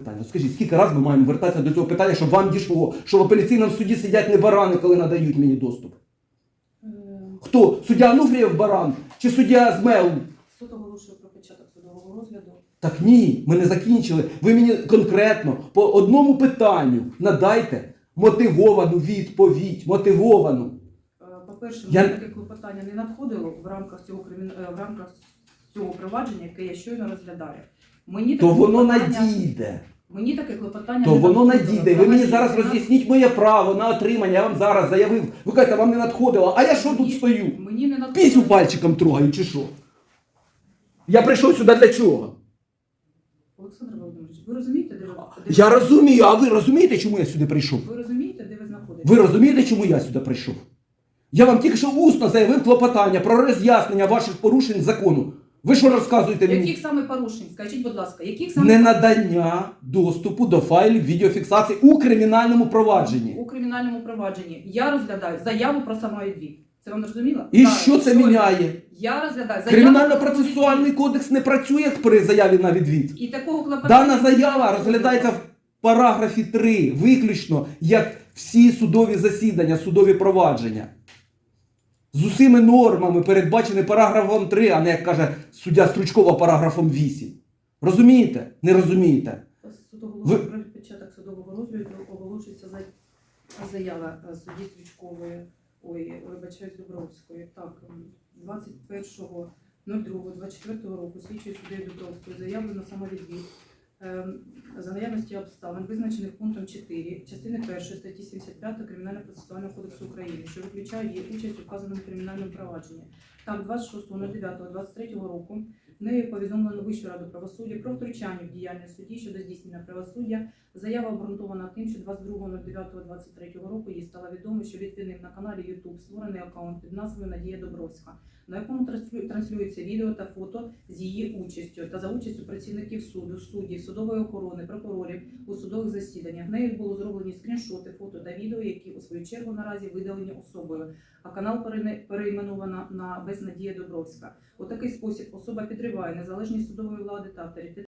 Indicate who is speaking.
Speaker 1: питання. Скажіть, скільки разів ми маємо вертатися до цього питання, щоб вам дійшло, що в апеляційному суді сидять не барани, коли надають мені доступ?
Speaker 2: Е,
Speaker 1: Хто? Суддя Ануфрієв баран чи суддя Змеу?
Speaker 2: Суд оголошує про початок судового розгляду.
Speaker 1: Так ні, ми не закінчили. Ви мені конкретно по одному питанню надайте мотивовану відповідь. Мотивовану.
Speaker 2: Е, По-перше,
Speaker 1: Я-
Speaker 2: таке клопотання не надходило в рамках цього кримін... е, в рамках цього провадження, яке я щойно розглядаю. Мені
Speaker 1: То
Speaker 2: таке
Speaker 1: воно
Speaker 2: клопотання-
Speaker 1: надійде.
Speaker 2: Мені таке клопотання
Speaker 1: То
Speaker 2: не
Speaker 1: воно
Speaker 2: надходило.
Speaker 1: надійде. Ви мені зараз роз'ясніть моє право на отримання. Я вам зараз заявив. Ви кажете, вам не надходило. А я що тут
Speaker 2: Мені-
Speaker 1: стою?
Speaker 2: Мені не надходило.
Speaker 1: Пісню пальчиком трогаю чи що? Я прийшов сюди для чого?
Speaker 2: Олександр Володимирович, ви розумієте, де ви де
Speaker 1: Я
Speaker 2: ви-
Speaker 1: розумію, а ви розумієте, чому я сюди прийшов?
Speaker 2: Ви розумієте, де ви знаходитесь?
Speaker 1: Ви розумієте, чому я сюди прийшов? Я вам тільки що усно заявив клопотання про роз'яснення ваших порушень закону. Ви що розказуєте мені?
Speaker 2: Яких саме порушень? Скажіть, будь ласка, яких саме
Speaker 1: Не надання доступу до файлів відеофіксації у кримінальному провадженні.
Speaker 2: у кримінальному провадженні я розглядаю заяву про самовідвід. Це вам зрозуміло?
Speaker 1: І
Speaker 2: Так,
Speaker 1: що це міняє?
Speaker 2: Я розглядаю заяву
Speaker 1: Кримінально-процесуальний кодекс не працює при заяві на відвід.
Speaker 2: і такого клопотання.
Speaker 1: Дана заява розглядається в параграфі 3, виключно як всі судові засідання, судові провадження. З усіми нормами передбачені параграфом 3, а не як каже суддя Стручкова параграфом 8. Розумієте? Не розумієте? Ви-
Speaker 2: про початок судового розгляду оголошується за- заява е, судді Стрічкової, ой, вибачаюсь, Дубровської. Так, ем, 21.02.24 року слідчою суддею Дубровської заявлено самовідвід за наявності обставин, визначених пунктом 4 частини 1 статті 75 Кримінального процесуального кодексу України, що виключає її участь у вказаному кримінальному провадженні. Так, 26.09.23 року Нею повідомлено Вищу раду правосуддя про втручання в діяльність судді щодо здійснення правосуддя. Заява обґрунтована тим, що 22.09.23 року їй стало відомо, що відповідним на каналі YouTube створений аккаунт під назвою Надія Добровська, на якому транслю- транслюється відео та фото з її участю та за участю працівників суду, суддів, судової охорони, прокурорів у судових засіданнях. Нею було зроблені скріншоти, фото та відео, які у свою чергу наразі видалені особою. А канал перейменовано на Безнадія Добровська. У такий спосіб особа підриває незалежність судової влади та авторитет